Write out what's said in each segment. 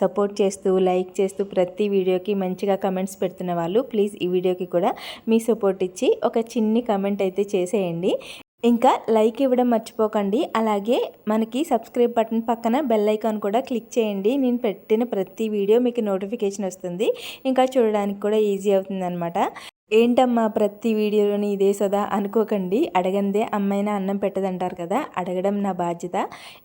Support చేస్తూ like చేస్తూ ప్రతి వీడియోకి మంచిగా కమెంట్స్ పెడుతున్న వాళ్ళు ప్లీజ్ ఈ వీడియోకి కూడా మీ సపోర్ట్ ఇచ్చి ఒక చిన్ని కమెంట్ అయితే చేసేయండి. ఇంకా లైక్ ఇవ్వడం మర్చిపోకండి. అలాగే మనకి సబ్స్క్రైబ్ బటన్ పక్కన బెల్ ఐకాన్ కూడా క్లిక్ చేయండి. నేను పెట్టిన ప్రతి వీడియో మీకు నోటిఫికేషన్ వస్తుంది. ఇంకా చూడడానికి కూడా ఈజీ అవుతుంది అనమాట ఏంటమ్మా ప్రతి వీడియోలోని ఇదే సదా? అనుకోకండి. అడగందే అమ్మాయినా అన్నం పెట్టదంటారు కదా? అడగడం నా బాధ్యత.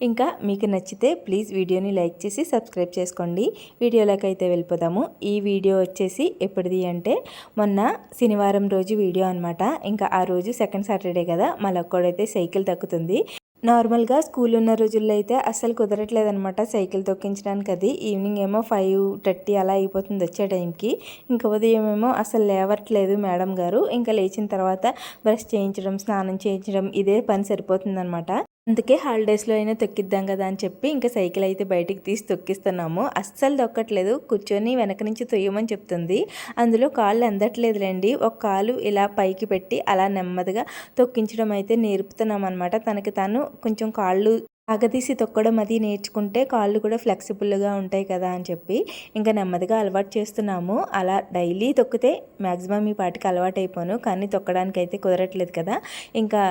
ఇంకా మీకు నచ్చితే ప్లీజ్ వీడియోని లైక్ చేసి సబ్స్క్రైబ్ చేసుకోండి. వీడియోలోకి అయితే వెళ్ళిపోదాము. ఈ వీడియో వచ్చేసి ఎప్పటిది అంటే మొన్న శనివారం రోజు వీడియో అనమాట ఇంకా ఆ రోజు సెకండ్ సాటర్డే కదా? మళ్ళొక్కడైతే సైకిల్ తక్కుతుంది నార్మల్గా స్కూల్ ఉన్న రోజుల్లో అయితే అస్సలు కుదరట్లేదనమాట సైకిల్ తొక్కించడానికి. అది ఈవినింగ్ ఏమో ఫైవ్ థర్టీ అలా అయిపోతుంది వచ్చే టైంకి. ఇంకా ఉదయం ఏమో అసలు లేవట్లేదు మేడం గారు. ఇంకా లేచిన తర్వాత బ్రష్ చేయించడం స్నానం చేయించడం ఇదే పని సరిపోతుందనమాట అందుకే హాలిడేస్లో అయినా తొక్కిద్దాం కదా అని చెప్పి ఇంకా సైకిల్ అయితే బయటికి తీసి తొక్కిస్తున్నాము. అస్సలు తొక్కట్లేదు. కూర్చొని వెనక నుంచి తొయ్యమని చెప్తుంది. అందులో కాళ్ళు అందట్లేదులేండి. ఒక కాలు ఇలా పైకి పెట్టి అలా నెమ్మదిగా తొక్కించడం అయితే నేర్పుతున్నాం అనమాట తనకి తాను కొంచెం కాళ్ళు అగదీసి తొక్కడం అది నేర్చుకుంటే కాళ్ళు కూడా ఫ్లెక్సిబుల్గా ఉంటాయి కదా అని చెప్పి ఇంకా నెమ్మదిగా అలవాటు చేస్తున్నాము. అలా డైలీ తొక్కితే మ్యాక్సిమం ఈ పాటికి అలవాటు అయిపోను కానీ తొక్కడానికి అయితే కుదరట్లేదు కదా. ఇంకా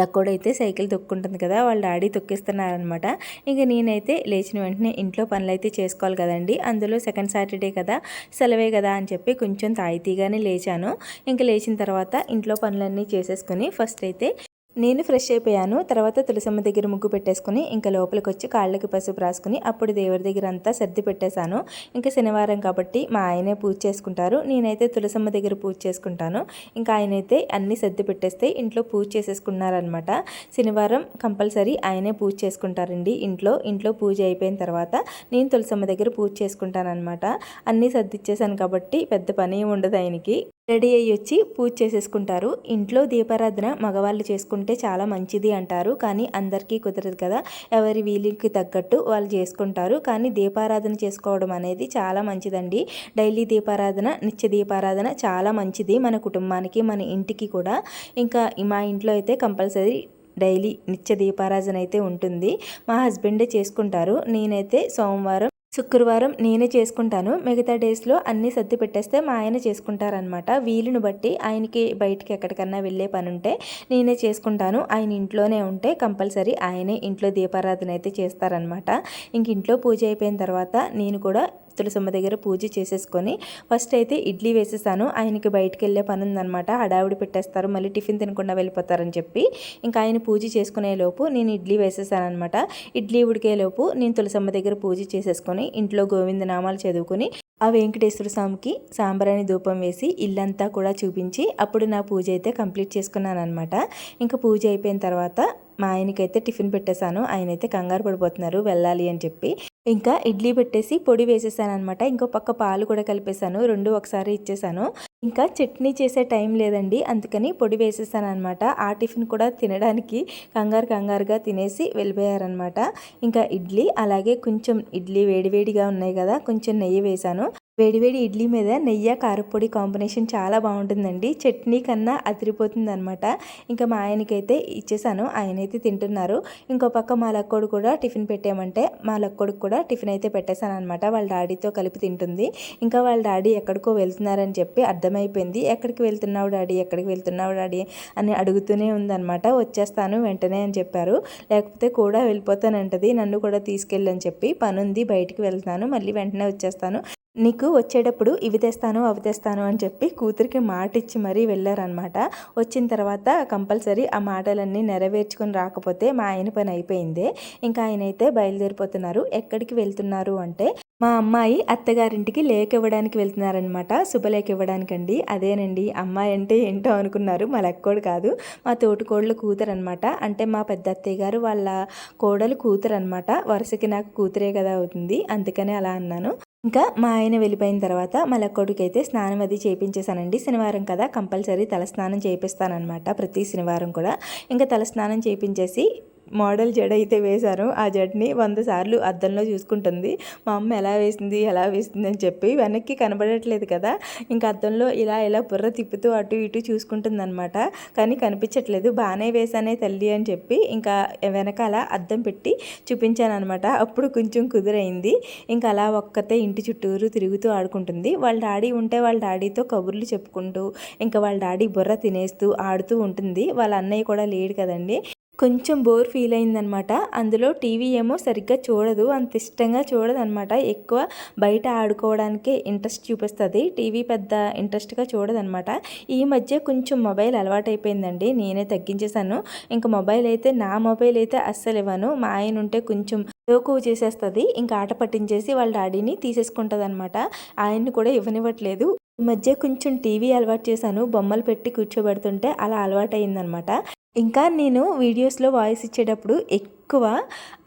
లక్కోడు అయితే సైకిల్ తొక్కుంటుంది కదా వాళ్ళ డాడీ తొక్కిస్తున్నారనమాట ఇంకా నేనైతే లేచిన వెంటనే ఇంట్లో పనులు అయితే చేసుకోవాలి కదండి. అందులో సెకండ్ సాటర్డే కదా సెలవే కదా అని చెప్పి కొంచెం తాయితీగానే లేచాను. ఇంకా లేచిన తర్వాత ఇంట్లో పనులన్నీ చేసేసుకుని ఫస్ట్ అయితే నేను ఫ్రెష్ అయిపోయాను. తర్వాత తులసమ్మ దగ్గర ముగ్గు పెట్టేసుకుని ఇంకా లోపలికి వచ్చి కాళ్ళకి పసుపు రాసుకుని అప్పుడు దేవుడి దగ్గర అంతా సర్ది పెట్టేశాను. ఇంకా శనివారం కాబట్టి మా ఆయనే పూజ చేసుకుంటారు. నేనైతే తులసమ్మ దగ్గర పూజ చేసుకుంటాను. ఇంకా ఆయనైతే అన్నీ సర్ది పెట్టేస్తే ఇంట్లో పూజ చేసేసుకున్నారనమాట శనివారం కంపల్సరీ ఆయనే పూజ చేసుకుంటారండి ఇంట్లో. ఇంట్లో పూజ అయిపోయిన తర్వాత నేను తులసమ్మ దగ్గర పూజ చేసుకుంటానమాట అన్నీ సర్దిచ్చేసాను కాబట్టి పెద్ద పని ఉండదు ఆయనకి. రెడీ అయ్యి వచ్చి పూజ చేసేసుకుంటారు. ఇంట్లో దీపారాధన మగవాళ్ళు చేసుకుంటే చాలా మంచిది అంటారు. కానీ అందరికీ కుదరదు కదా. ఎవరి వీలుకి తగ్గట్టు వాళ్ళు చేసుకుంటారు. కానీ దీపారాధన చేసుకోవడం అనేది చాలా మంచిదండి. డైలీ దీపారాధన నిత్య దీపారాధన చాలా మంచిది మన కుటుంబానికి మన ఇంటికి కూడా. ఇంకా మా ఇంట్లో అయితే కంపల్సరీ డైలీ నిత్య దీపారాధన అయితే ఉంటుంది. మా హస్బెండే చేసుకుంటారు. నేనైతే సోమవారం శుక్రవారం నేనే చేసుకుంటాను. మిగతా డేస్లో అన్నీ సర్ది పెట్టేస్తే మా ఆయన చేసుకుంటారనమాట వీలును బట్టి ఆయనకి బయటికి ఎక్కడికన్నా వెళ్ళే పని ఉంటే నేనే చేసుకుంటాను. ఆయన ఇంట్లోనే ఉంటే కంపల్సరీ ఆయనే ఇంట్లో దీపారాధన అయితే చేస్తారనమాట ఇంక ఇంట్లో పూజ అయిపోయిన తర్వాత నేను కూడా తులసమ్మ దగ్గర పూజ చేసేసుకొని ఫస్ట్ అయితే ఇడ్లీ వేసేసాను. ఆయనకి బయటకు వెళ్ళే పని ఉందనమాట హడావిడి పెట్టేస్తారు. మళ్ళీ టిఫిన్ తినకుండా వెళ్ళిపోతారని చెప్పి ఇంకా ఆయన పూజ చేసుకునే లోపు నేను ఇడ్లీ వేసేసాను అనమాట ఇడ్లీ ఉడికేలోపు నేను తులసమ్మ దగ్గర పూజ చేసేసుకొని ఇంట్లో గోవింద నామాలు చదువుకుని ఆ వెంకటేశ్వర స్వామికి సాంబ్రాణి ధూపం వేసి ఇల్లంతా కూడా చూపించి అప్పుడు నా పూజ అయితే కంప్లీట్ చేసుకున్నాను అనమాట ఇంకా పూజ అయిపోయిన తర్వాత మా ఆయనకైతే టిఫిన్ పెట్టేశాను. ఆయన అయితే కంగారు పడిపోతున్నారు. వెళ్ళాలి అని చెప్పి ఇంకా ఇడ్లీ పెట్టేసి పొడి వేసేసాను అనమాట ఇంకో పక్క పాలు కూడా కలిపేశాను. రెండు ఒకసారి ఇచ్చేసాను ఇంకా చట్నీ చేసే టైం లేదండి. అందుకని పొడి వేసేసాను అనమాట ఆ టిఫిన్ కూడా తినడానికి కంగారు కంగారుగా తినేసి వెళ్ళిపోయారనమాట ఇంకా ఇడ్లీ అలాగే కొంచెం ఇడ్లీ వేడివేడిగా ఉన్నాయి కదా కొంచెం నెయ్యి వేశాను. వేడివేడి ఇడ్లీ మీద నెయ్యి కారపొడి కాంబినేషన్ చాలా బాగుంటుందండి. చట్నీ కన్నా అదిరిపోతుంది అనమాట ఇంకా మా ఆయనకైతే ఇచ్చేసాను. ఆయనైతే తింటున్నారు. ఇంకో పక్క మా లక్కోడు కూడా టిఫిన్ పెట్టామంటే మా లక్కోడికి కూడా టిఫిన్ అయితే పెట్టేశాను అనమాట వాళ్ళ డాడీతో కలిపి తింటుంది. ఇంకా వాళ్ళ డాడీ ఎక్కడికో వెళ్తున్నారని చెప్పి అర్థమైపోయింది. ఎక్కడికి వెళ్తున్నావు డాడీ? ఎక్కడికి వెళ్తున్నావు డాడీ? అని అడుగుతూనే ఉందనమాట వచ్చేస్తాను వెంటనే అని చెప్పారు. లేకపోతే కూడా వెళ్ళిపోతానంటది. నన్ను కూడా తీసుకెళ్ళని చెప్పి పనుంది బయటికి వెళ్తాను మళ్ళీ వెంటనే వచ్చేస్తాను. నీకు వచ్చేటప్పుడు ఇవి తెస్తాను అవి తెస్తాను అని చెప్పి కూతురికి మాట ఇచ్చి మరీ వెళ్ళారనమాట వచ్చిన తర్వాత కంపల్సరీ ఆ మాటలన్నీ నెరవేర్చుకొని రాకపోతే మా ఆయన పని అయిపోయిందే. ఇంకా ఆయన అయితే బయలుదేరిపోతున్నారు. ఎక్కడికి వెళ్తున్నారు అంటే మా అమ్మాయి అత్తగారింటికి లేక ఇవ్వడానికి వెళ్తున్నారనమాట శుభలేఖ ఇవ్వడానికండి. అదేనండి అమ్మాయి అంటే ఏంటో అనుకున్నారు. మా లెక్కోడు కాదు మా తోటికోడలు కూతురు అనమాట అంటే మా పెద్ద అత్తయ్య గారు వాళ్ళ కోడలు కూతురు అనమాట వరుసకి నాకు కూతురే కదా అవుతుంది. అందుకనే అలా అన్నాను. ఇంకా మా ఆయన వెళ్ళిపోయిన తర్వాత మళ్ళీ కొడుకు అయితే స్నానం అది చేయించేసానండి శనివారం కదా కంపల్సరీ తలస్నానం చేయిస్తానమాట ప్రతి శనివారం కూడా. ఇంకా తలస్నానం చేయించేసి మోడల్ జడ అయితే వేశారు. ఆ జడ్ని వంద సార్లు అద్దంలో చూసుకుంటుంది. మా అమ్మ ఎలా వేసింది ఎలా వేసింది అని చెప్పి వెనక్కి కనబడట్లేదు కదా. ఇంకా అద్దంలో ఇలా ఇలా బుర్ర తిప్పుతూ అటు ఇటు చూసుకుంటుంది అనమాట కానీ కనిపించట్లేదు. బాగానే వేసానే తల్లి అని చెప్పి ఇంకా వెనకాల అద్దం పెట్టి చూపించాను అనమాట అప్పుడు కొంచెం కుదురైంది. ఇంకా అలా ఒక్కతే ఇంటి చుట్టూరు తిరుగుతూ ఆడుకుంటుంది. వాళ్ళ డాడీ ఉంటే వాళ్ళ డాడీతో కబుర్లు చెప్పుకుంటూ ఇంకా వాళ్ళ డాడీ బుర్ర తినేస్తూ ఆడుతూ ఉంటుంది. వాళ్ళ అన్నయ్య కూడా లేడు కదండి. కొంచెం బోర్ ఫీల్ అయిందనమాట. అందులో టీవీ ఏమో సరిగ్గా చూడదు అంత ఇష్టంగా చూడదు అనమాట ఎక్కువ బయట ఆడుకోవడానికే ఇంట్రెస్ట్ చూపిస్తుంది టీవీ పెద్ద ఇంట్రెస్ట్గా చూడదనమాట. ఈ మధ్య కొంచెం మొబైల్ అలవాటైపోయిందండి నేనే తగ్గించేశాను. ఇంకా మొబైల్ అయితే నా మొబైల్ అయితే అస్సలు ఇవ్వను. మా ఆయన ఉంటే కొంచెం లోకువ చేసేస్తుంది ఇంకా ఆట పట్టించేసి వాళ్ళ డాడీని తీసేసుకుంటుంది అనమాట ఆయన్ని కూడా ఇవ్వనివ్వట్లేదు. ఈ మధ్య కొంచెం టీవీ అలవాటు చేశాను బొమ్మలు పెట్టి కూర్చోబెడుతుంటే అలా అలవాటు అయిందనమాట ఇంకా నేను వీడియోస్లో వాయిస్ ఇచ్చేటప్పుడు ఎక్కువ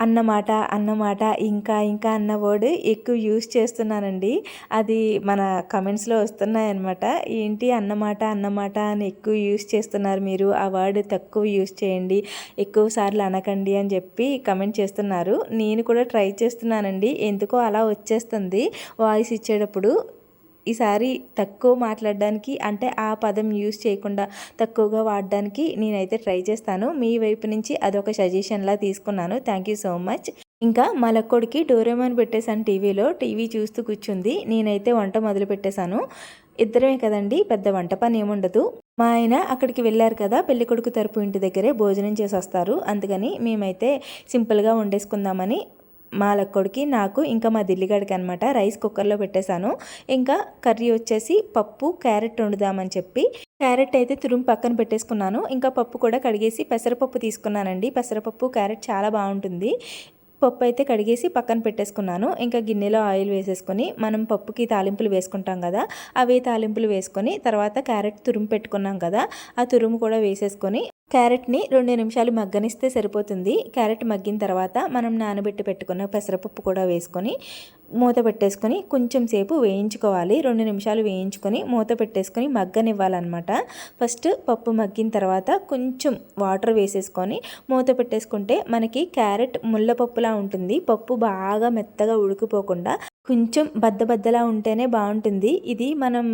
అన్నమాట అన్నమాట ఇంకా ఇంకా అన్న వర్డ్ ఎక్కువ యూస్ చేస్తున్నానండి. అది మన కమెంట్స్లో వస్తున్నాయన్నమాట. ఏంటి అన్నమాట అన్నమాట అని ఎక్కువ యూజ్ చేస్తున్నారు మీరు? ఆ వర్డ్ తక్కువ యూజ్ చేయండి ఎక్కువ సార్లు అనకండి అని చెప్పి కమెంట్ చేస్తున్నారు. నేను కూడా ట్రై చేస్తున్నానండి. ఎందుకో అలా వచ్చేస్తుంది వాయిస్ ఇచ్చేటప్పుడు. ఈసారి తక్కువ మాట్లాడడానికి అంటే ఆ పదం యూస్ చేయకుండా తక్కువగా వాడడానికి నేనైతే ట్రై చేస్తాను. మీ వైపు నుంచి అదొక సజెషన్లా తీసుకున్నాను. థ్యాంక్ యూ సో మచ్ ఇంకా మా లక్కోడికి డోరేమాన్ పెట్టేశాను టీవీలో. టీవీ చూస్తూ కూర్చుంది. నేనైతే వంట మొదలు పెట్టేశాను. ఇద్దరమే కదండి పెద్ద వంట పని ఏముండదు మా ఆయన అక్కడికి వెళ్ళారు కదా పెళ్ళికొడుకు తరపు ఇంటి దగ్గరే భోజనం చేసి వస్తారు అందుకని మేమైతే సింపుల్గా వండేసుకుందామని మా లక్కోడికి నాకు ఇంకా మా దిల్లిగడికి అనమాట రైస్ కుక్కర్లో పెట్టేశాను. ఇంకా కర్రీ వచ్చేసి పప్పు క్యారెట్ వండుదామని చెప్పి క్యారెట్ అయితే తురుము పక్కన పెట్టేసుకున్నాను. ఇంకా పప్పు కూడా కడిగేసి పెసరపప్పు తీసుకున్నానండి. పెసరపప్పు క్యారెట్ చాలా బాగుంటుంది. పప్పు అయితే కడిగేసి పక్కన పెట్టేసుకున్నాను. ఇంకా గిన్నెలో ఆయిల్ వేసేసుకొని మనం పప్పుకి తాలింపులు వేసుకుంటాం కదా అవే తాలింపులు వేసుకొని తర్వాత క్యారెట్ తురుము పెట్టుకున్నాం కదా ఆ తురుము కూడా వేసేసుకొని క్యారెట్ని రెండు నిమిషాలు మగ్గనిస్తే సరిపోతుంది. క్యారెట్ మగ్గిన తర్వాత మనం నానబెట్టి పెట్టుకున్న పెసరపప్పు కూడా వేసుకొని మూత పెట్టేసుకొని కొంచెం సేపు వేయించుకోవాలి. రెండు నిమిషాలు వేయించుకొని మూత పెట్టేసుకొని మగ్గనివ్వాలన్నమాట. ఫస్ట్ పప్పు మగ్గిన తర్వాత కొంచెం వాటర్ వేసేసుకొని మూత పెట్టేసుకుంటే మనకి క్యారెట్ ముళ్ళపప్పులా ఉంటుంది. పప్పు బాగా మెత్తగా ఉడికిపోకుండా కొంచెం బద్దబద్దలా ఉంటేనే బాగుంటుంది. ఇది మనం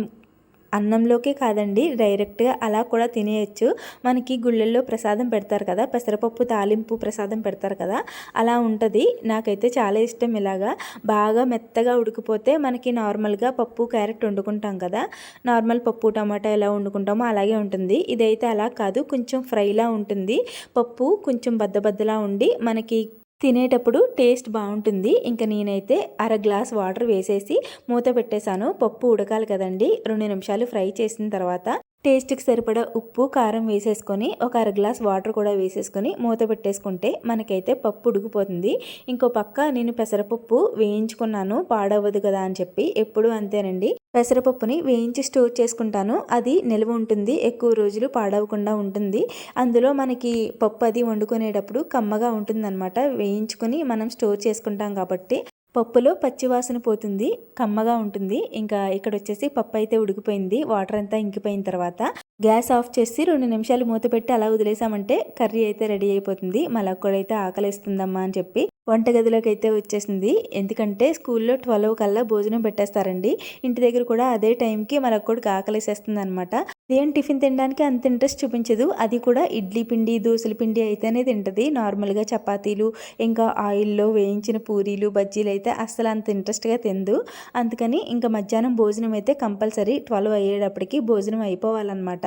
అన్నంలోకే కాదండి డైరెక్ట్గా అలా కూడా తినేయచ్చు. మనకి గుళ్ళల్లో ప్రసాదం పెడతారు కదా పెసరపప్పు తాలింపు ప్రసాదం పెడతారు కదా అలా ఉంటుంది. నాకైతే చాలా ఇష్టం ఇలాగా. బాగా మెత్తగా ఉడికిపోతే మనకి నార్మల్గా పప్పు క్యారెట్ వండుకుంటాం కదా నార్మల్ పప్పు టమాటా ఎలా వండుకుంటామో అలాగే ఉంటుంది. ఇదైతే అలా కాదు కొంచెం ఫ్రైలా ఉంటుంది. పప్పు కొంచెం బద్దబద్దలా ఉండి మనకి తినేటప్పుడు టేస్ట్ బాగుంటుంది. ఇంకా నేనైతే అర గ్లాస్ వాటర్ వేసేసి మూత పెట్టేశాను. పప్పు ఉడకాలి కదండి. రెండు నిమిషాలు ఫ్రై చేసిన తర్వాత టేస్ట్కి సరిపడా ఉప్పు కారం వేసేసుకొని ఒక అర గ్లాస్ వాటర్ కూడా వేసేసుకొని మూత పెట్టేసుకుంటే మనకైతే పప్పు ఉడికిపోతుంది. ఇంకో పక్క నేను పెసరపప్పు వేయించుకున్నాను పాడవదు కదా అని చెప్పి ఎప్పుడు అంతేనండి. పెసరపప్పుని వేయించి స్టోర్ చేసుకుంటాను. అది నిల్వ ఉంటుంది ఎక్కువ రోజులు పాడవకుండా ఉంటుంది. అందులో మనకి పప్పు అది వండుకునేటప్పుడు కమ్మగా ఉంటుందన్నమాట. వేయించుకొని మనం స్టోర్ చేసుకుంటాం కాబట్టి పప్పులో పచ్చివాసన పోతుంది కమ్మగా ఉంటుంది. ఇంకా ఇక్కడ వచ్చేసి పప్పు అయితే ఉడికిపోయింది వాటర్ అంతా ఇంకిపోయిన తర్వాత గ్యాస్ ఆఫ్ చేసి రెండు నిమిషాలు మూత పెట్టి అలా వదిలేసామంటే కర్రీ అయితే రెడీ అయిపోతుంది. మళ్ళీ అయితే ఆకలిస్తుందమ్మా అని చెప్పి వంటగదిలోకి అయితే వచ్చేసింది. ఎందుకంటే స్కూల్లో ట్వెల్వ్ కల్లా భోజనం పెట్టేస్తారండి. ఇంటి దగ్గర కూడా అదే టైంకి మలక్కడికి ఆకలిసేస్తుంది అనమాట ఏం టిఫిన్ తినడానికి అంత ఇంట్రెస్ట్ చూపించదు. అది కూడా ఇడ్లీ పిండి దోశల పిండి అయితేనే తింటుంది. నార్మల్గా చపాతీలు ఇంకా ఆయిల్లో వేయించిన పూరీలు బజ్జీలు అయితే అస్సలు అంత ఇంట్రెస్ట్గా తిందు. అందుకని ఇంకా మధ్యాహ్నం భోజనం అయితే కంపల్సరీ ట్వెల్వ్ అయ్యేటప్పటికి భోజనం అయిపోవాలన్నమాట.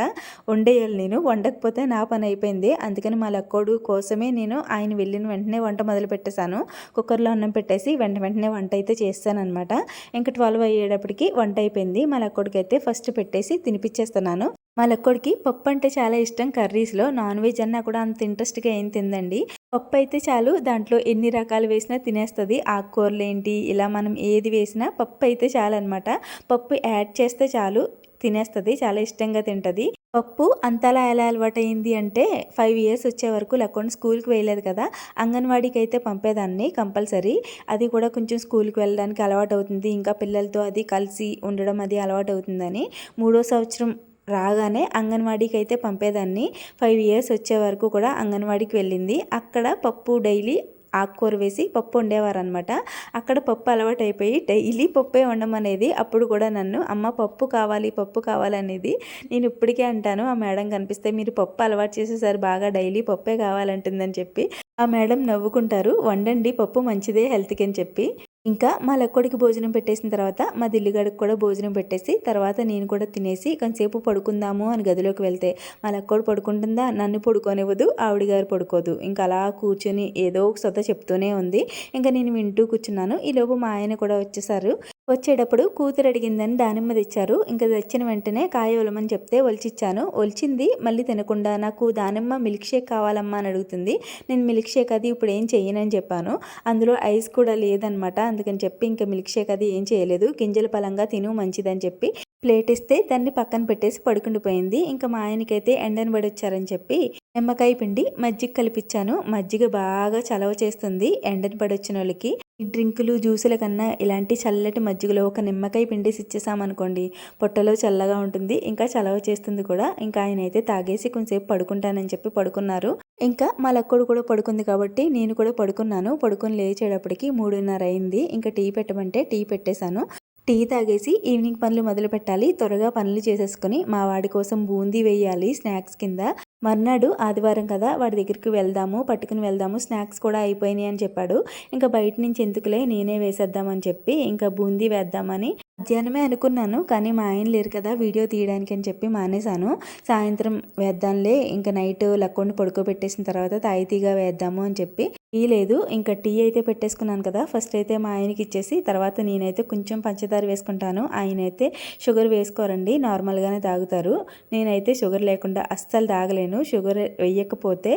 వండేయాలి నేను. వండకపోతే నా పని అయిపోయింది. అందుకని మా లక్కోడు కోసమే నేను ఆయన వెళ్ళిన వెంటనే వంట మొదలు పెట్టేశాను. కుక్కర్లో అన్నం పెట్టేసి వెంట వెంటనే వంట అయితే చేస్తాను అనమాట ఇంకా ట్వెల్వ్ అయ్యేటప్పటికి వంట అయిపోయింది. మా లక్కోడికి అయితే ఫస్ట్ పెట్టేసి తినిపించేస్తున్నాను మా లక్కోడికి పప్పు అంటే చాలా ఇష్టం. కర్రీస్లో నాన్ వెజ్ అన్నా కూడా అంత ఇంట్రెస్ట్గా ఏం తిందండి పప్పు అయితే చాలు దాంట్లో ఎన్ని రకాలు వేసినా తినేస్తుంది. ఆకుకూరలు ఏంటి ఇలా మనం ఏది వేసినా పప్పు అయితే చాలు అనమాట పప్పు యాడ్ చేస్తే చాలు తినేస్తుంది చాలా ఇష్టంగా తింటుంది. పప్పు అంతలా ఎలా అలవాటైంది అంటే ఫైవ్ ఇయర్స్ వచ్చే వరకు లక్కోని స్కూల్కి వేయలేదు కదా. అంగన్వాడీకి అయితే పంపేదాన్ని కంపల్సరీ. అది కూడా కొంచెం స్కూల్కి వెళ్ళడానికి అలవాటు అవుతుంది ఇంకా పిల్లలతో అది కలిసి ఉండడం అది అలవాటు అవుతుందని మూడో సంవత్సరం రాగానే అంగన్వాడీకి అయితే పంపేదాన్ని. ఫైవ్ ఇయర్స్ వచ్చే వరకు కూడా అంగన్వాడీకి వెళ్ళింది. అక్కడ పప్పు డైలీ ఆకుకూర వేసి పప్పు వండేవారనమాట అక్కడ పప్పు అలవాటు అయిపోయి డైలీ పప్పే వండమనేది అప్పుడు కూడా నన్ను అమ్మ పప్పు కావాలి పప్పు కావాలనేది నేను ఇప్పటికే అంటాను. ఆ మేడం కనిపిస్తే మీరు పప్పు అలవాటు చేసేసారు బాగా డైలీ పప్పే కావాలంటుందని చెప్పి ఆ మేడం నవ్వుకుంటారు. వండండి పప్పు మంచిదే హెల్త్కి అని చెప్పి ఇంకా మా లక్కోడికి భోజనం పెట్టేసిన తర్వాత మా దిల్లిగాడికి కూడా భోజనం పెట్టేసి తర్వాత నేను కూడా తినేసి కొంతసేపు పడుకుందాము అని గదిలోకి వెళ్తే మా లక్కోడు పడుకుంటుందా? నన్ను పడుకోనివ్వదు ఆవిడ గారు పడుకోదు. ఇంకా అలా కూర్చొని ఏదో ఒక సొత చెప్తూనే ఉంది. ఇంకా నేను వింటూ కూర్చున్నాను. ఈలోపు మా ఆయన కూడా వచ్చేసారు. వచ్చేటప్పుడు కూతురు అడిగిందని దానిమ్మ తెచ్చారు. ఇంకా తెచ్చిన వెంటనే కాయ ఒలమని చెప్తే ఒలిచిచ్చాను. ఒలిచింది మళ్ళీ తినకుండా నాకు దానిమ్మ మిల్క్ షేక్ కావాలమ్మా అని అడుగుతుంది. నేను మిల్క్ షేక్ అది ఇప్పుడు ఏం చెయ్యనని చెప్పాను. అందులో ఐస్ కూడా లేదనమాట అందుకని చెప్పి ఇంకా మిల్క్ షేక్ అది ఏం చేయలేదు. గింజల పలంగా తిను మంచిదని చెప్పి ప్లేట్ ఇస్తే దాన్ని పక్కన పెట్టేసి పడుకుండిపోయింది. ఇంకా మా ఆయనకైతే ఎండని పడొచ్చారని చెప్పి నిమ్మకాయ పిండి మజ్జిగ కలిపించాను మజ్జిగ బాగా చలవ చేస్తుంది ఎండని పడొచ్చిన వాళ్ళకి. ఈ డ్రింకులు జ్యూసుల కన్నా ఇలాంటి చల్లటి మజ్జిగలో ఒక నిమ్మకాయ పిండేసి ఇచ్చేసామనుకోండి పొట్టలో చల్లగా ఉంటుంది ఇంకా చలవ చేస్తుంది కూడా. ఇంకా ఆయన అయితే తాగేసి కొంచెంసేపు పడుకుంటానని చెప్పి పడుకున్నారు. ఇంకా మా లక్కడు కూడా పడుకుంది కాబట్టి నేను కూడా పడుకున్నాను. పడుకొని లేచేటప్పటికి మూడున్నర అయింది. ఇంకా టీ పెట్టమంటే టీ పెట్టేశాను. టీ తాగేసి ఈవినింగ్ పనులు మొదలు పెట్టాలి. త్వరగా పనులు చేసేసుకుని మా వాడి కోసం బూందీ వేయాలి స్నాక్స్ కింద. మర్నాడు ఆదివారం కదా వాడి దగ్గరికి వెళ్దాము పట్టుకుని వెళ్దాము స్నాక్స్ కూడా అయిపోయినాయి అని చెప్పాడు. ఇంకా బయట నుంచి ఎందుకులే నేనే వేసేద్దామని చెప్పి ఇంకా బూందీ వేద్దామని మధ్యాహ్నమే అనుకున్నాను కానీ మా ఆయన లేరు కదా వీడియో తీయడానికి అని చెప్పి మానేశాను. సాయంత్రం వేద్దాంలే ఇంకా నైట్ లక్కోండి పడుకోబెట్టేసిన తర్వాత తాయితీగా వేద్దాము అని చెప్పి టీ లేదు. ఇంకా టీ అయితే పెట్టేసుకున్నాను కదా ఫస్ట్ అయితే మా ఆయనకి ఇచ్చేసి తర్వాత నేనైతే కొంచెం పంచదార వేసుకుంటాను. ఆయన అయితే షుగర్ వేసుకోరండి నార్మల్గానే తాగుతారు. నేనైతే షుగర్ లేకుండా అస్సలు తాగలేను షుగర్ వేయకపోతే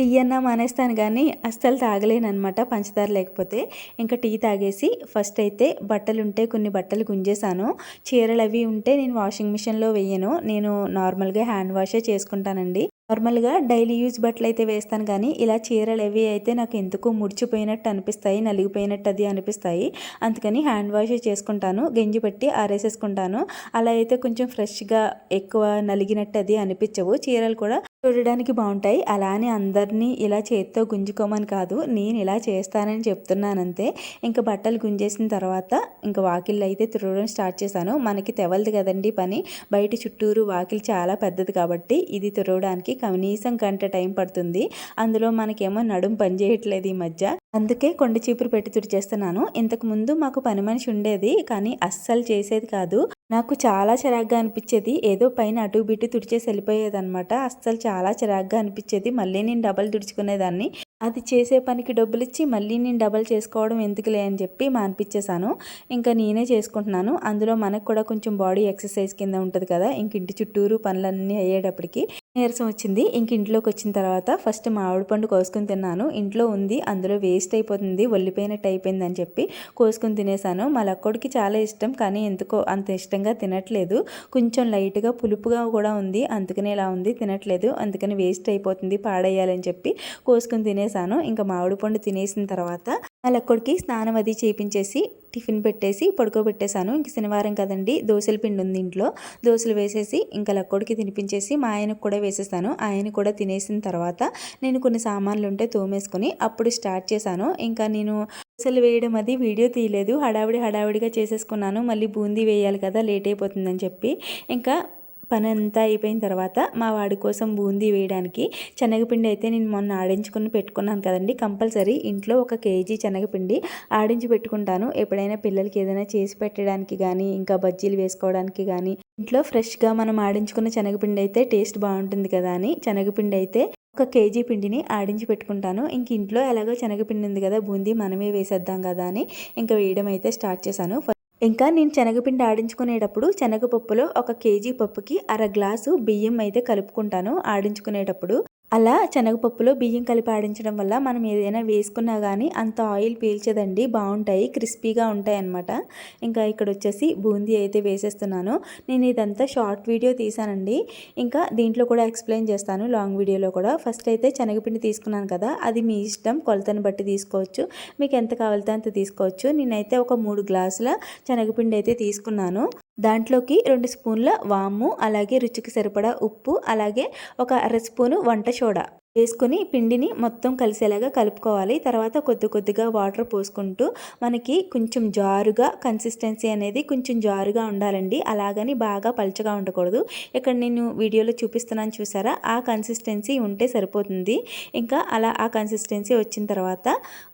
టీ అన్నా మానేస్తాను కానీ అస్సలు తాగలేనమాట పంచదార లేకపోతే. ఇంకా టీ తాగేసి ఫస్ట్ అయితే బట్టలు ఉంటే కొన్ని బట్టలు గుంజేసాను చీరలు అవి ఉంటే నేను వాషింగ్ మిషన్లో వేయను. నేను నార్మల్గా హ్యాండ్ వాషే చేసుకుంటానండి. నార్మల్గా డైలీ యూజ్ బట్టలు అయితే వేస్తాను కానీ ఇలా చీరలు అవి అయితే నాకు ఎందుకు ముడిచిపోయినట్టు అనిపిస్తాయి నలిగిపోయినట్టు అది అనిపిస్తాయి. అందుకని హ్యాండ్ వాష్ చేసుకుంటాను గెంజి పెట్టి ఆరేసేసుకుంటాను. అలా అయితే కొంచెం ఫ్రెష్గా ఎక్కువ నలిగినట్టు అది అనిపించవు. చీరలు కూడా చూడడానికి బాగుంటాయి. అలానే అందరినీ ఇలా చేత్తో గుంజుకోమని కాదు నేను ఇలా చేస్తానని చెప్తున్నానంతే. ఇంకా బట్టలు గుంజేసిన తర్వాత ఇంకా వాకిళ్ళు అయితే తిరగడం స్టార్ట్ చేశాను. మనకి తెవలదు కదండి పని. బయట చుట్టూరు వాకిలి చాలా పెద్దది కాబట్టి ఇది తిరగడానికి కనీసం గంట టైం పడుతుంది. అందులో మనకేమో నడుం పనిచేయట్లేదు ఈ మధ్య. అందుకే కొండ చీపురు పెట్టి తుడిచేస్తున్నాను. ఇంతకు ముందు మాకు పని మనిషి ఉండేది కానీ అస్సలు చేసేది కాదు. నాకు చాలా చిరాగ్గా అనిపించేది. ఏదో పైన అటు బిటు తుడిచేసి వెళ్ళిపోయేదనమాట అస్సలు చాలా చిరాగ్గా అనిపించేది. మళ్ళీ నేను డబల్ తుడుచుకునేదాన్ని. అది చేసే పనికి డబ్బులు ఇచ్చి మళ్ళీ నేను డబల్ చేసుకోవడం ఎందుకులే అని చెప్పి మానిపించేశాను. ఇంకా నేనే చేసుకుంటున్నాను. అందులో మనకు కూడా కొంచెం బాడీ ఎక్సర్సైజ్ కింద ఉంటుంది కదా ఇంక ఇంటి చుట్టూరు పనులన్నీ అయ్యేటప్పటికి. నీరసం వచ్చింది. ఇంక ఇంట్లోకి వచ్చిన తర్వాత ఫస్ట్ మామిడి పండు కోసుకుని తిన్నాను. ఇంట్లో ఉంది. అందులో వేస్ట్ అయిపోతుంది. ఒల్లిపోయినట్టు అయిపోయింది అని చెప్పి కోసుకుని తినేసాను. మా లక్కోడికి చాలా ఇష్టం. కానీ ఎందుకో అంత ఇష్టంగా తినట్లేదు. కొంచెం లైట్గా పులుపుగా కూడా ఉంది. అందుకనే ఇలా ఉంది. తినట్లేదు. అందుకని వేస్ట్ అయిపోతుంది. పాడేయాలని చెప్పి కోసుకుని తినేసాను. ఇంకా మామిడి పండు తినేసిన తర్వాత వాళ్ళక్కడికి స్నానం అది చేయించేసి టిఫిన్ పెట్టేసి పడుకోబెట్టేశాను. ఇంక శనివారం కదండి దోశల పిండి ఉంది ఇంట్లో. దోశలు వేసేసి ఇంకా లక్కోడికి తినిపించేసి మా ఆయనకు కూడా వేసేసాను ఆయన కూడా తినేసిన తర్వాత నేను కొన్ని సామాన్లు ఉంటే తోమేసుకొని అప్పుడు స్టార్ట్ చేశాను. ఇంకా నేను దోశలు వేయడం అది వీడియో తీయలేదు. హడావిడి హడావిడిగా చేసేసుకున్నాను. మళ్ళీ బూందీ వేయాలి కదా లేట్ అయిపోతుందని చెప్పి. ఇంకా పని అంతా అయిపోయిన తర్వాత మా వాడి కోసం బూందీ వేయడానికి శనగపిండి అయితే నేను మొన్న ఆడించుకుని పెట్టుకున్నాను కదండి. కంపల్సరీ ఇంట్లో ఒక కేజీ శనగపిండి ఆడించి పెట్టుకుంటాను. ఎప్పుడైనా పిల్లలకి ఏదైనా చేసి పెట్టడానికి కానీ ఇంకా బజ్జీలు వేసుకోవడానికి కానీ ఇంట్లో ఫ్రెష్గా మనం ఆడించుకున్న శనగపిండి అయితే టేస్ట్ బాగుంటుంది కదా అని శనగపిండి అయితే ఒక కేజీ పిండిని ఆడించి పెట్టుకుంటాను. ఇంక ఇంట్లో ఎలాగో శనగపిండి ఉంది కదా బూందీ మనమే వేసేద్దాం కదా అని ఇంకా వేయడం అయితే స్టార్ట్ చేశాను. ఇంకా నేను శనగపిండి ఆడించుకునేటప్పుడు శనగపప్పులో ఒక కేజీ పప్పుకి అర గ్లాసు బియ్యం అయితే కలుపుకుంటాను ఆడించుకునేటప్పుడు. అలా శనగపప్పులో బియ్యం కలిపి ఆడించడం వల్ల మనం ఏదైనా వేసుకున్నా కానీ అంత ఆయిల్ పీల్చదండి బాగుంటాయి క్రిస్పీగా ఉంటాయి అన్నమాట ఇంకా ఇక్కడ వచ్చేసి బూందీ అయితే వేసేస్తున్నాను. నేను ఇదంతా షార్ట్ వీడియో తీసానండి. ఇంకా దీంట్లో కూడా ఎక్స్ప్లెయిన్ చేస్తాను లాంగ్ వీడియోలో కూడా. ఫస్ట్ అయితే శనగపిండి తీసుకున్నాను కదా అది మీ ఇష్టం కొలతను బట్టి తీసుకోవచ్చు. మీకు ఎంత కావాలితే అంత తీసుకోవచ్చు. నేనైతే ఒక మూడు గ్లాసుల శనగపిండి అయితే తీసుకున్నాను. దాంట్లోకి రెండు స్పూన్ల వాము అలాగే రుచికి సరిపడా ఉప్పు అలాగే ఒక అర స్పూను వంట సోడా. వేసుకొని పిండిని మొత్తం కలిసేలాగా కలుపుకోవాలి. తర్వాత కొద్ది కొద్దిగా వాటర్ పోసుకుంటూ మనకి కొంచెం జారుగా కన్సిస్టెన్సీ అనేది కొంచెం జారుగా ఉండాలండి. అలాగని బాగా పల్చగా ఉండకూడదు. ఇక్కడ నేను వీడియోలో చూపిస్తున్నాను చూసారా? ఆ కన్సిస్టెన్సీ ఉంటే సరిపోతుంది. ఇంకా అలా ఆ కన్సిస్టెన్సీ వచ్చిన తర్వాత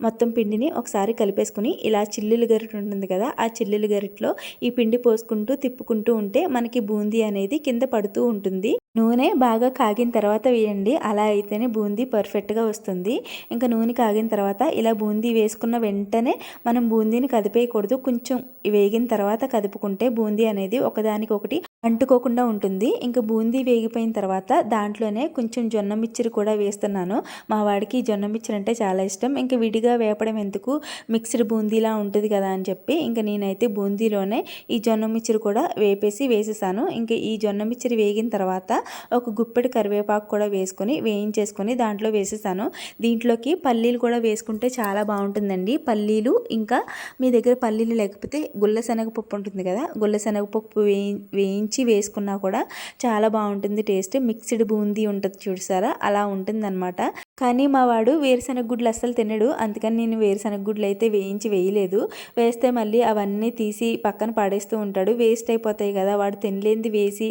మొత్తం పిండిని ఒకసారి కలిపేసుకుని ఇలా చిల్లులు గరిట ఉంటుంది కదా ఆ చిల్లులు గరిటలో ఈ పిండి పోసుకుంటూ తిప్పుకుంటూ ఉంటే మనకి బూందీ అనేది కింద పడుతూ ఉంటుంది. నూనె బాగా కాగిన తర్వాత వేయండి. అలా అయితేనే బూందీ పర్ఫెక్ట్గా వస్తుంది. ఇంకా నూనె కాగిన తర్వాత ఇలా బూందీ వేసుకున్న వెంటనే మనం బూందీని కదిపేయకూడదు. కొంచెం వేగిన తర్వాత కదుపుకుంటే బూందీ అనేది ఒకదానికొకటి అంటుకోకుండా ఉంటుంది. ఇంకా బూందీ వేగిపోయిన తర్వాత దాంట్లోనే కొంచెం జొన్న మిక్చర్ కూడా వేస్తున్నాను. మా వాడికి జొన్న మిక్చర్ అంటే చాలా ఇష్టం. ఇంకా విడిగా వేపడం ఎందుకు? మిక్స్డ్ బూందీలా ఉంటుంది కదా అని చెప్పి ఇంకా నేనైతే బూందీలోనే ఈ జొన్న మిక్చర్ కూడా వేపేసి వేసేసాను. ఇంకా ఈ జొన్న మిక్చర్ వేగిన తర్వాత ఒక గుప్పెడు కరివేపాకు కూడా వేసుకొని వేయించేసుకుని దాంట్లో వేసేసాను. దీంట్లోకి పల్లీలు కూడా వేసుకుంటే చాలా బాగుంటుందండి. పల్లీలు ఇంకా మీ దగ్గర పల్లీలు లేకపోతే గుల్ల శనగపప్పు ఉంటుంది కదా గుల్ల శనగపప్పు వేయించి వేసుకున్నా కూడా చాలా బాగుంటుంది టేస్ట్. మిక్స్డ్ బూందీ ఉంటుంది చూసారా అలా ఉంటుందన్నమాట. కానీ మా వాడు వేరుశనగ గుడ్లు అస్సలు తినడు. అందుకని నేను వేరుశనగ గుడ్లు అయితే వేయించి వేయలేదు. వేస్తే మళ్ళీ అవన్నీ తీసి పక్కన పడేస్తూ ఉంటాడు. వేస్ట్ అయిపోతాయి కదా వాడు తినలేంది వేసి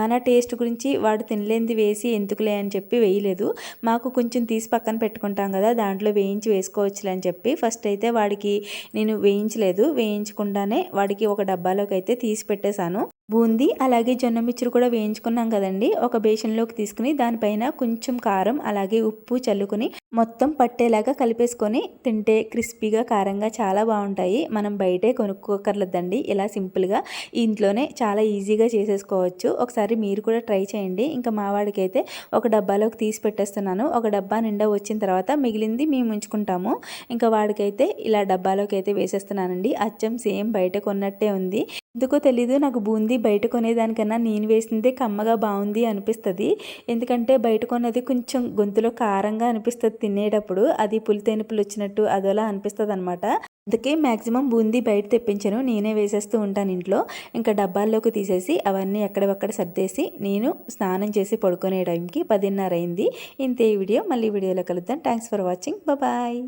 మన టేస్ట్ గురించి వాడు తినలేంది వేసి ఎందుకులే అని చెప్పి వేయలేదు. మాకు కొంచెం తీసి పక్కన పెట్టుకుంటాం కదా దాంట్లో వేయించి వేసుకోవచ్చులే అని చెప్పి ఫస్ట్ అయితే వాడికి నేను వేయించలేదు. వేయించకుండానే వాడికి ఒక డబ్బాలోకి అయితే తీసి పెట్టేశాను. బూందీ అలాగే జొన్న మిచ్చురు కూడా వేయించుకున్నాం కదండి. ఒక బేషన్లోకి తీసుకుని దానిపైన కొంచెం కారం అలాగే ఉప్పు చల్లుకొని మొత్తం పట్టేలాగా కలిపేసుకొని తింటే క్రిస్పీగా కారంగా చాలా బాగుంటాయి. మనం బయటే కొనుక్కోకర్లేదండి. ఇలా సింపుల్గా ఇంట్లోనే చాలా ఈజీగా చేసేసుకోవచ్చు. ఒకసారి మీరు కూడా ట్రై చేయండి. ఇంకా మా వాడికైతే ఒక డబ్బాలోకి తీసి పెట్టేస్తున్నాను. ఒక డబ్బా నిండా వచ్చిన తర్వాత మిగిలింది మేము ఉంచుకుంటాము. ఇంకా వాడికైతే ఇలా డబ్బాలోకి అయితే వేసేస్తున్నానండి. అచ్చం సేమ్ బయట కొన్నట్టే ఉంది. ఎందుకో తెలీదు నాకు బూందీ బయట కొనేదానికన్నా నేను వేసిందే కమ్మగా బాగుంది అనిపిస్తుంది. ఎందుకంటే బయట కొన్నది కొంచెం గొంతులో కారంగా అనిపిస్తుంది తినేటప్పుడు అది పులితేనుపులు వచ్చినట్టు అదోలా అనిపిస్తుంది అనమాట అందుకే మ్యాక్సిమం బూందీ బయట తెప్పించను నేనే వేసేస్తూ ఉంటాను ఇంట్లో. ఇంకా డబ్బాల్లోకి తీసేసి అవన్నీ ఎక్కడవక్కడ సర్దేసి నేను స్నానం చేసి పడుకునే టైంకి పదిన్నర అయింది. ఇంతే వీడియో మళ్ళీ వీడియోలో కలుద్దాం. Thanks for watching. బాయ్.